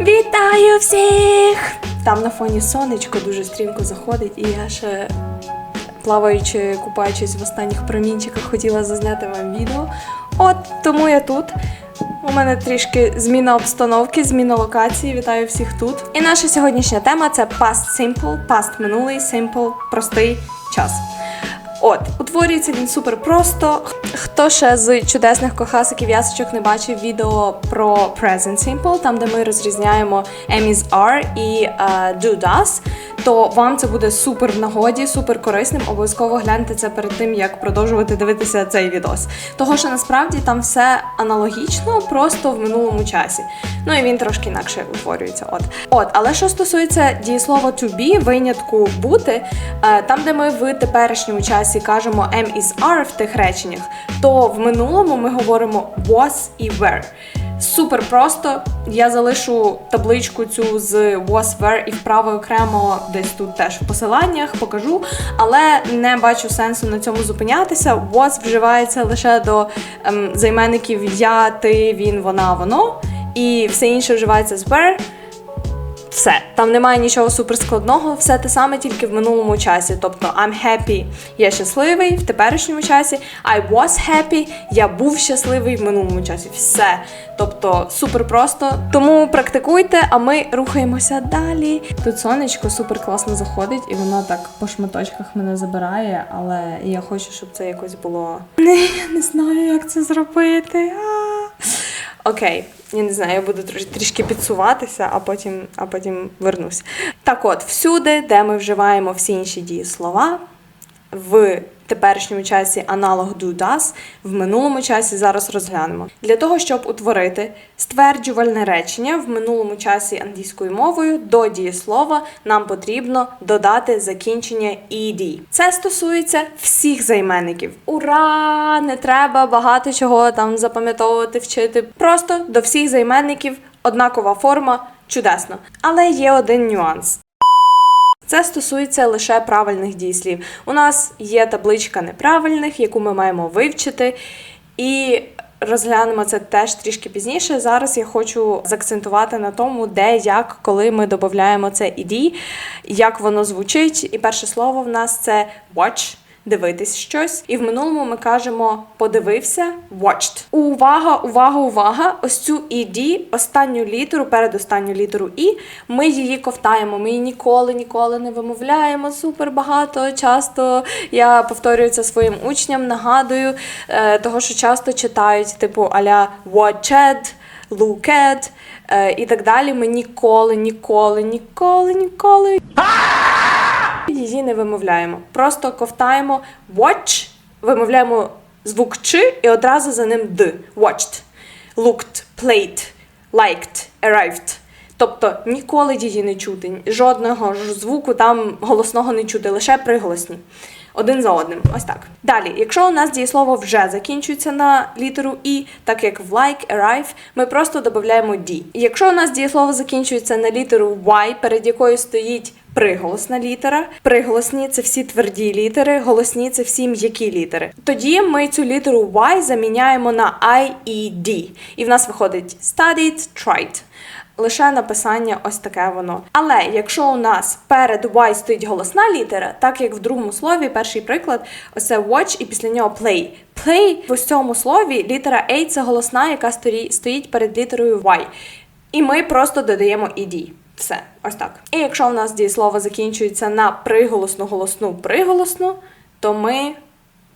Вітаю всіх! Там на фоні сонечко дуже стрімко заходить, і я ще плаваючи, купаючись в останніх промінчиках, хотіла зазняти вам відео. От тому я тут. У мене трішки зміна обстановки, зміна локації. Вітаю всіх тут. І наша сьогоднішня тема це past simple, past минулий, simple, простий час. От, утворюється він супер просто. Хто ще з чудесних кохасиків ясочок не бачив відео про Present Simple, там де ми розрізняємо M is і uh, do does, то вам це буде супер в нагоді, супер корисним. Обов'язково гляньте це перед тим, як продовжувати дивитися цей відос. Того, що насправді там все аналогічно, просто в минулому часі. Ну і він трошки інакше утворюється. От, от, але що стосується дієслова to be, винятку бути, е, там, де ми в теперішньому часі кажемо am is are в тих реченнях, то в минулому ми говоримо was і were. Супер просто. Я залишу табличку цю з was, where і вправо окремо десь тут теж в посиланнях покажу, але не бачу сенсу на цьому зупинятися. Was вживається лише до ем, займенників я, ти, він, вона, воно, і все інше вживається з were. Все, там немає нічого суперскладного, все те саме тільки в минулому часі. Тобто I'm happy, я щасливий в теперішньому часі. I was happy, я був щасливий в минулому часі. Все. Тобто супер просто. Тому практикуйте, а ми рухаємося далі. Тут сонечко супер класно заходить, і воно так по шматочках мене забирає, але я хочу, щоб це якось було. Не, я не знаю, як це зробити. А. Окей, я не знаю, я буду трішки підсуватися, а потім, а потім вернусь. Так от, всюди, де ми вживаємо всі інші дієслова, в теперішньому часі аналог do does, в минулому часі зараз розглянемо. Для того, щоб утворити стверджувальне речення в минулому часі англійською мовою до дієслова, нам потрібно додати закінчення ed. Це стосується всіх займенників. Ура! Не треба багато чого там запам'ятовувати, вчити. Просто до всіх займенників однакова форма чудесно. Але є один нюанс. Це стосується лише правильних дієслів. У нас є табличка неправильних, яку ми маємо вивчити, і розглянемо це теж трішки пізніше. Зараз я хочу заакцентувати на тому, де, як, коли ми додаємо це «ed», як воно звучить. І перше слово в нас це watch. Дивитись щось, і в минулому ми кажемо подивився, watched. Увага, увага, увага! Ось цю «ed», останню літеру, передостанню літеру і ми її ковтаємо. Ми її ніколи, ніколи не вимовляємо. Супер багато. Часто я повторюю це своїм учням, нагадую, е, того, що часто читають, типу аля watched, look at е, і так далі. Ми ніколи, ніколи, ніколи, ніколи її не вимовляємо. Просто ковтаємо watch, вимовляємо звук ч і одразу за ним д. Watched, looked, played, liked, arrived. Тобто ніколи її не чути, жодного ж звуку там голосного не чути, лише приголосні. Один за одним. Ось так. Далі, якщо у нас дієслово вже закінчується на літеру І, так як в like, arrive, ми просто додаємо D. Якщо у нас дієслово закінчується на літеру Y, перед якою стоїть приголосна літера. Приголосні це всі тверді літери, голосні це всі м'які літери. Тоді ми цю літеру Y заміняємо на I і D. І в нас виходить studied, tried. Лише написання ось таке воно. Але якщо у нас перед Y стоїть голосна літера, так як в другому слові, перший приклад, ось це watch і після нього play. Play в ось цьому слові літера A це голосна, яка стоїть перед літерою Y. І ми просто додаємо ed. Все, ось так. І якщо у нас дієслово закінчується на приголосну, голосну, приголосну, то ми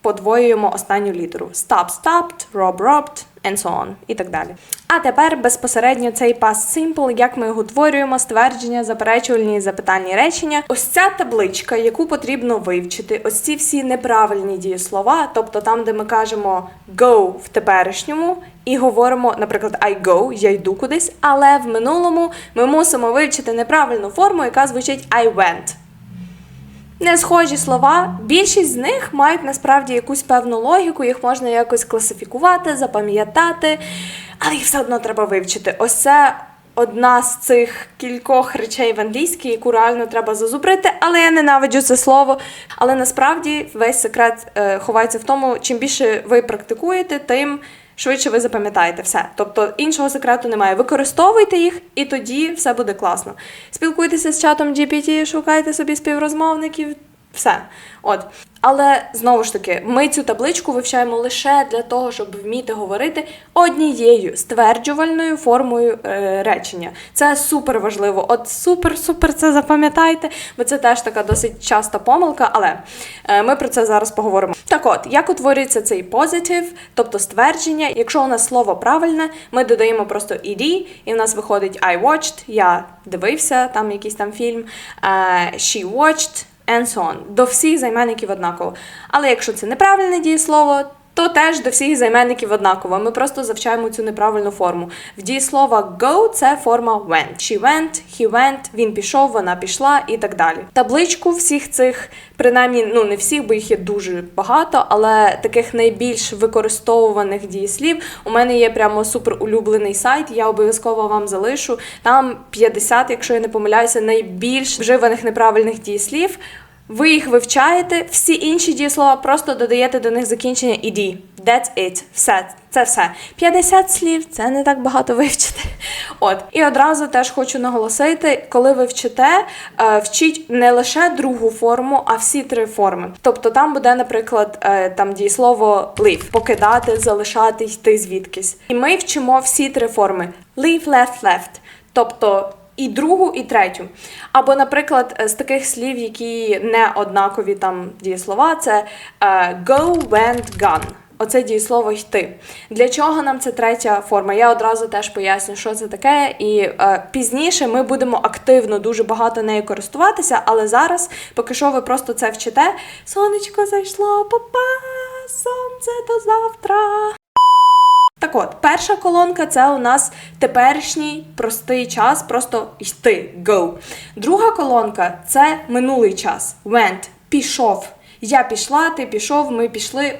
подвоюємо останню літеру. Stop, stopped, rob, robbed, and so on. І так далі. А тепер безпосередньо цей past simple, як ми його утворюємо, ствердження, заперечувальні запитальні речення. Ось ця табличка, яку потрібно вивчити, ось ці всі неправильні дієслова, тобто там, де ми кажемо go в теперішньому, і говоримо, наприклад, I go, я йду кудись, але в минулому ми мусимо вивчити неправильну форму, яка звучить I went. Не схожі слова, більшість з них мають насправді якусь певну логіку, їх можна якось класифікувати, запам'ятати, але їх все одно треба вивчити. Ось це одна з цих кількох речей в англійській, яку реально треба зазубрити, але я ненавиджу це слово. Але насправді весь секрет е, ховається в тому, чим більше ви практикуєте, тим швидше ви запам'ятаєте все. Тобто іншого секрету немає. Використовуйте їх, і тоді все буде класно. Спілкуйтеся з чатом GPT, шукайте собі співрозмовників. Все. От. Але знову ж таки, ми цю табличку вивчаємо лише для того, щоб вміти говорити однією стверджувальною формою е, речення. Це супер важливо. От супер-супер це запам'ятайте, бо це теж така досить часта помилка, але е, ми про це зараз поговоримо. Так от, як утворюється цей позитив, тобто ствердження, якщо у нас слово правильне, ми додаємо просто «ed», і в нас виходить I watched, я дивився там якийсь там фільм, е, she watched, and so on. До всіх займенників однаково. Але якщо це неправильне дієслово, то теж до всіх займенників однаково. Ми просто завчаємо цю неправильну форму. В дієслова go це форма went. She went, he went, він пішов, вона пішла і так далі. Табличку всіх цих, принаймні, ну не всіх, бо їх є дуже багато, але таких найбільш використовуваних дієслів у мене є прямо супер улюблений сайт. Я обов'язково вам залишу. Там 50, якщо я не помиляюся, найбільш вживаних неправильних дієслів. Ви їх вивчаєте, всі інші дієслова просто додаєте до них закінчення «ed». That's it. Все. Це все. 50 слів, це не так багато вивчити. От. І одразу теж хочу наголосити, коли ви вчите, е, вчіть не лише другу форму, а всі три форми. Тобто там буде, наприклад, е, там дієслово leave – покидати, залишати, йти звідкись. І ми вчимо всі три форми: leave, left, left. Тобто і другу, і третю. Або, наприклад, з таких слів, які не однакові там дієслова, це е, go, went, gone. Оце дієслово йти. Для чого нам це третя форма? Я одразу теж поясню, що це таке. І е, пізніше ми будемо активно дуже багато нею користуватися, але зараз, поки що ви просто це вчите. Сонечко зайшло, папа, сонце до завтра. Так от, перша колонка це у нас теперішній простий час, просто йти, go. Друга колонка це минулий час. Went, пішов. Я пішла, ти пішов, ми пішли.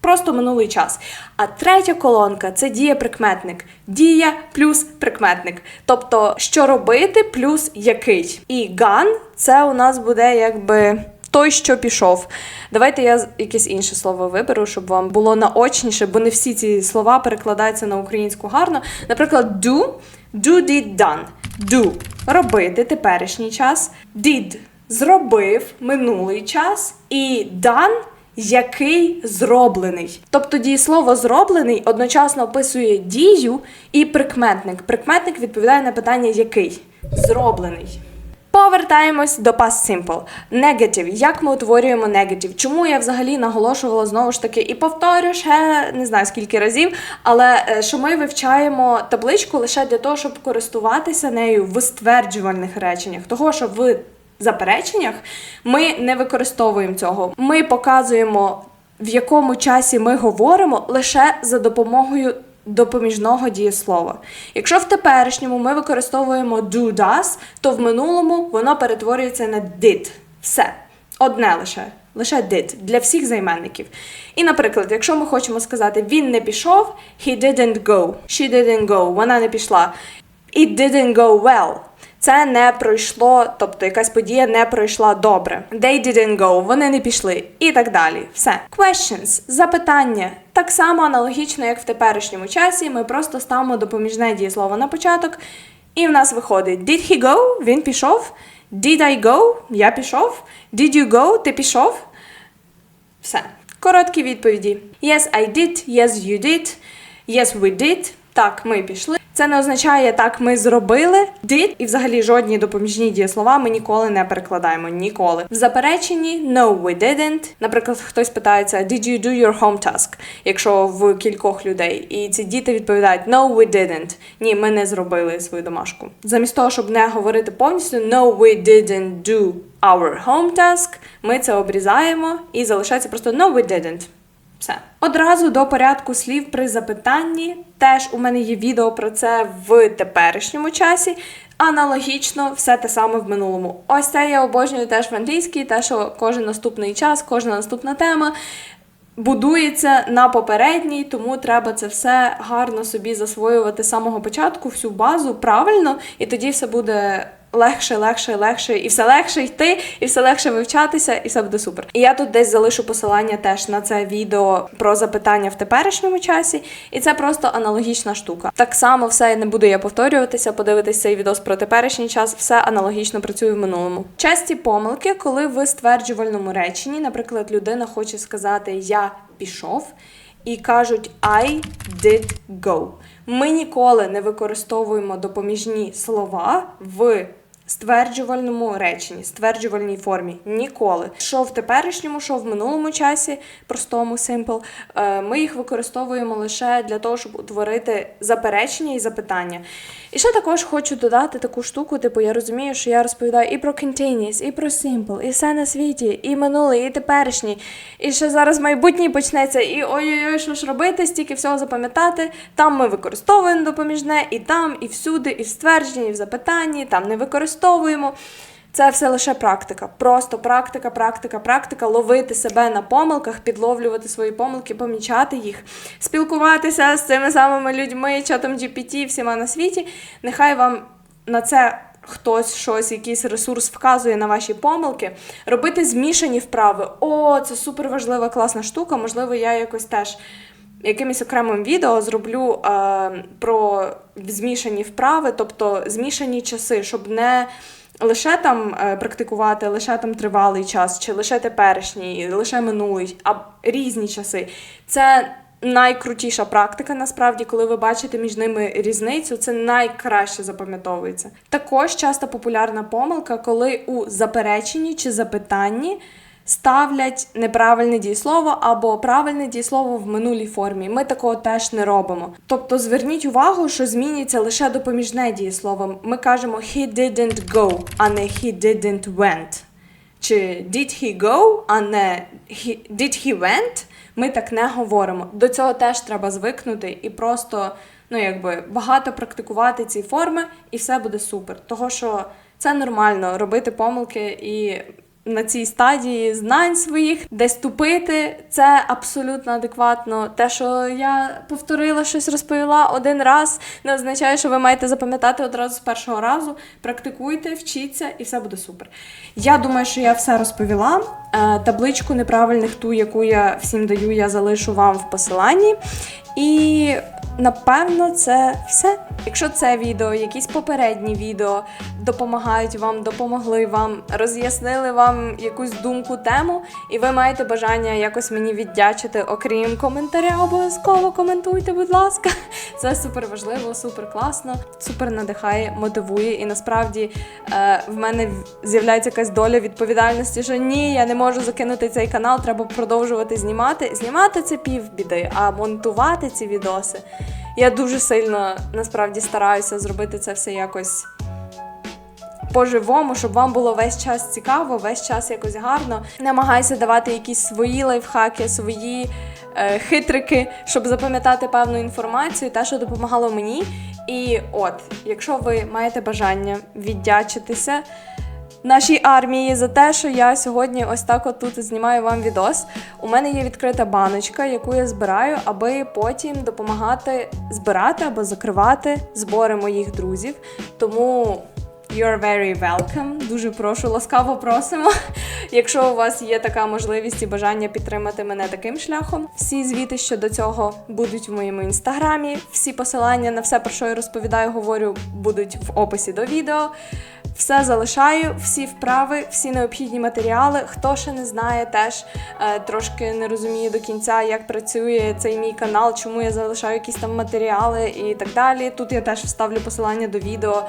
Просто минулий час. А третя колонка це дієприкметник. Дія плюс прикметник. Тобто, що робити плюс який. І gone це у нас буде якби. Той, що пішов. Давайте я якесь інше слово виберу, щоб вам було наочніше, бо не всі ці слова перекладаються на українську гарно. Наприклад, do, do, did, done. Do робити теперішній час. Did зробив минулий час. І done який зроблений. Тобто дієслово зроблений одночасно описує дію і прикметник. Прикметник відповідає на питання який зроблений. Повертаємось до past simple. Negative. Як ми утворюємо negative? Чому я взагалі наголошувала знову ж таки і повторю ще не знаю скільки разів, але е, що ми вивчаємо табличку лише для того, щоб користуватися нею в стверджувальних реченнях. Того, що в запереченнях ми не використовуємо цього. Ми показуємо, в якому часі ми говоримо лише за допомогою допоміжного дієслова. Якщо в теперішньому ми використовуємо do does, то в минулому воно перетворюється на did. Все. Одне лише. Лише did для всіх займенників. І, наприклад, якщо ми хочемо сказати він не пішов, he didn't go. She didn't go. Вона не пішла. It didn't go well. Це не пройшло, тобто якась подія не пройшла добре. They didn't go, вони не пішли. І так далі. Все. Questions, запитання. Так само аналогічно, як в теперішньому часі, ми просто ставимо допоміжне дієслово на початок, і в нас виходить Did he go? Він пішов. Did I go? Я пішов. Did you go? Ти пішов. Все. Короткі відповіді. Yes, I did. Yes, you did. Yes, we did. Так, ми пішли. Це не означає так, ми зробили. Did і взагалі жодні допоміжні дієслова ми ніколи не перекладаємо. Ніколи. В запереченні no, we didn't. Наприклад, хтось питається Did you do your home task? Якщо в кількох людей. І ці діти відповідають No, we didn't. Ні, ми не зробили свою домашку. Замість того, щоб не говорити повністю No, we didn't do our home task, ми це обрізаємо і залишається просто No, we didn't. Все. Одразу до порядку слів при запитанні. Теж у мене є відео про це в теперішньому часі. Аналогічно, все те саме в минулому. Ось це я обожнюю теж в англійській, те, що кожен наступний час, кожна наступна тема будується на попередній, тому треба це все гарно собі засвоювати з самого початку, всю базу правильно, і тоді все буде легше, легше, легше, і все легше йти, і все легше вивчатися, і все буде супер. І я тут десь залишу посилання теж на це відео про запитання в теперішньому часі, і це просто аналогічна штука. Так само все не буду я повторюватися, подивитись цей відос про теперішній час, все аналогічно працює в минулому. Часті помилки, коли в стверджувальному реченні, наприклад, людина хоче сказати Я пішов. І кажуть I did go. Ми ніколи не використовуємо допоміжні слова в стверджувальному реченні, стверджувальній формі. Ніколи. Що в теперішньому, що в минулому часі, простому simple, е, ми їх використовуємо лише для того, щоб утворити заперечення і запитання. І ще також хочу додати таку штуку, типу, я розумію, що я розповідаю і про continuous, і про simple, і все на світі, і минуле, і теперішній, і ще зараз майбутній почнеться, і ой-ой-ой, що ж робити, стільки всього запам'ятати. Там ми використовуємо допоміжне, і там, і всюди, і в ствердженні, і в запитанні, там не використовуємо. Це все лише практика. Просто практика, практика, практика, ловити себе на помилках, підловлювати свої помилки, помічати їх, спілкуватися з цими самими людьми, чатом GPT, всіма на світі. Нехай вам на це хтось щось, якийсь ресурс вказує на ваші помилки. Робити змішані вправи. О, це супер важлива, класна штука. Можливо, я якось теж. Якимось окремим відео зроблю е, про змішані вправи, тобто змішані часи, щоб не лише там е, практикувати, лише там тривалий час, чи лише теперішній, лише минулий, а різні часи. Це найкрутіша практика, насправді, коли ви бачите між ними різницю, це найкраще запам'ятовується. Також часто популярна помилка, коли у запереченні чи запитанні. Ставлять неправильне дієслово або правильне дієслово в минулій формі. Ми такого теж не робимо. Тобто зверніть увагу, що змінюється лише допоміжне дієслово. Ми кажемо he didn't go, а не he didn't went. Чи did he go, а не he, did he went. Ми так не говоримо. До цього теж треба звикнути і просто ну, якби, багато практикувати ці форми, і все буде супер. Того що це нормально робити помилки і на цій стадії знань своїх, десь тупити, це абсолютно адекватно. Те, що я повторила щось, розповіла один раз, не означає, що ви маєте запам'ятати одразу з першого разу. Практикуйте, вчіться, і все буде супер. Я думаю, що я все розповіла. Е, Табличку неправильних ту, яку я всім даю, я залишу вам в посиланні. І напевно це все. Якщо це відео, якісь попередні відео допомагають вам, допомогли вам, роз'яснили вам якусь думку, тему, і ви маєте бажання якось мені віддячити, окрім коментаря, обов'язково коментуйте, будь ласка. Це супер важливо, супер класно, супер надихає, мотивує. І насправді е, в мене з'являється якась доля відповідальності, що ні, я не можу закинути цей канал, треба продовжувати знімати. Знімати це півбіди, а монтувати ці відоси. Я дуже сильно насправді стараюся зробити це все якось по-живому, щоб вам було весь час цікаво, весь час якось гарно. Намагайся давати якісь свої лайфхаки, свої е, хитрики, щоб запам'ятати певну інформацію, те, що допомагало мені. І от, якщо ви маєте бажання віддячитися. Нашій армії за те, що я сьогодні ось так от тут знімаю вам відос. У мене є відкрита баночка, яку я збираю, аби потім допомагати збирати або закривати збори моїх друзів. Тому You're very welcome. Дуже прошу, ласкаво просимо. Якщо у вас є така можливість і бажання підтримати мене таким шляхом, всі звіти щодо цього будуть в моєму інстаграмі. Всі посилання на все, про що я розповідаю, говорю, будуть в описі до відео. Все залишаю, всі вправи, всі необхідні матеріали. Хто ще не знає, теж е, трошки не розуміє до кінця, як працює цей мій канал, чому я залишаю якісь там матеріали і так далі. Тут я теж вставлю посилання до відео,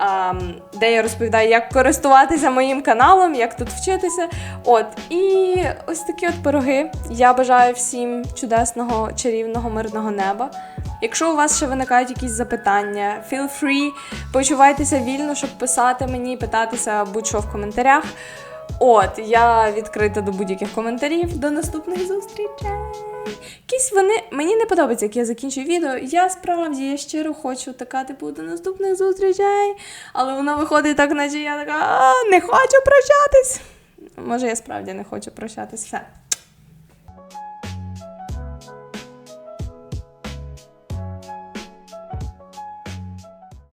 е, де я розповідаю, як користуватися моїм каналом, як тут вчитися. От, і ось такі от пироги. Я бажаю всім чудесного, чарівного, мирного неба. Якщо у вас ще виникають якісь запитання, feel free, почувайтеся вільно, щоб писати мені, питатися будь-що в коментарях. От, я відкрита до будь-яких коментарів. До наступних зустрічей. Якісь вони мені не подобається, як я закінчую відео. Я справді я щиро хочу така, типу, до наступних зустрічей. Але воно виходить так, наче я така «А, не хочу прощатись. Може, я справді не хочу прощатись. Все.